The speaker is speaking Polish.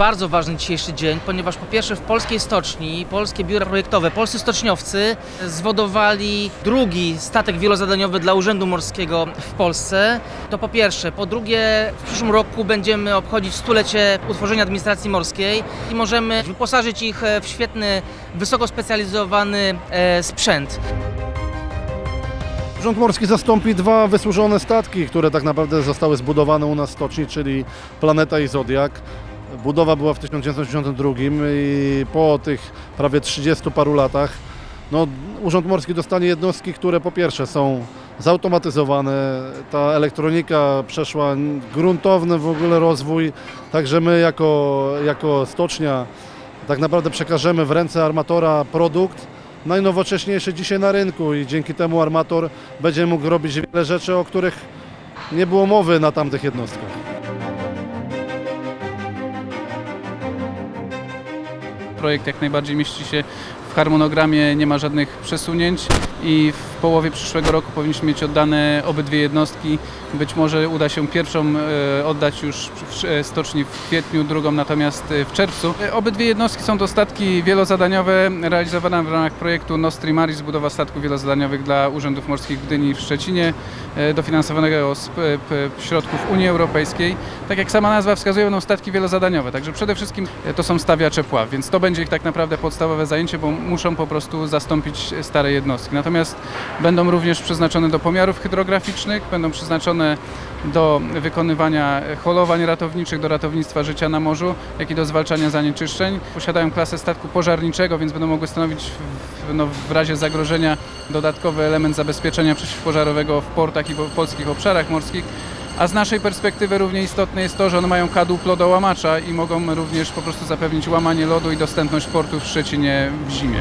bardzo ważny dzisiejszy dzień, ponieważ po pierwsze w polskiej stoczni, polskie biura projektowe, polscy stoczniowcy zwodowali drugi statek wielozadaniowy dla Urzędu Morskiego w Polsce. To po pierwsze. Po drugie, w przyszłym roku będziemy obchodzić stulecie utworzenia administracji morskiej i możemy wyposażyć ich e, w świetny, wysoko specjalizowany e, sprzęt. Rząd Morski zastąpi dwa wysłużone statki, które tak naprawdę zostały zbudowane u nas w stoczni, czyli Planeta i Zodiak. Budowa była w 1982 i po tych prawie 30 paru latach no, Urząd Morski dostanie jednostki, które po pierwsze są zautomatyzowane, ta elektronika przeszła gruntowny w ogóle rozwój, także my jako, jako stocznia tak naprawdę przekażemy w ręce armatora produkt, najnowocześniejszy dzisiaj na rynku i dzięki temu armator będzie mógł robić wiele rzeczy, o których nie było mowy na tamtych jednostkach. Projekt jak najbardziej mieści się w harmonogramie, nie ma żadnych przesunięć i w połowie przyszłego roku powinniśmy mieć oddane obydwie jednostki. Być może uda się pierwszą e, oddać już w e, stoczni w kwietniu, drugą natomiast e, w czerwcu. Obydwie jednostki są to statki wielozadaniowe realizowane w ramach projektu Nostri Maris, budowa statków wielozadaniowych dla urzędów morskich w Gdyni i w Szczecinie, dofinansowanego z środków Unii Europejskiej. Tak jak sama nazwa wskazuje, będą statki wielozadaniowe, także przede wszystkim to są stawiacze pław, więc to będzie ich tak naprawdę podstawowe zajęcie, bo muszą po prostu zastąpić stare jednostki. Natomiast będą również przeznaczone do pomiarów hydrograficznych, będą przeznaczone do wykonywania holowań ratowniczych, do ratownictwa życia na morzu, jak i do zwalczania zanieczyszczeń. Posiadają klasę statku pożarniczego, więc będą mogły stanowić w, no, w razie zagrożenia dodatkowy element zabezpieczenia przeciwpożarowego w portach i w polskich obszarach morskich. A z naszej perspektywy równie istotne jest to, że one mają kadłub lodołamacza i mogą również po prostu zapewnić łamanie lodu i dostępność portu w Szczecinie w zimie.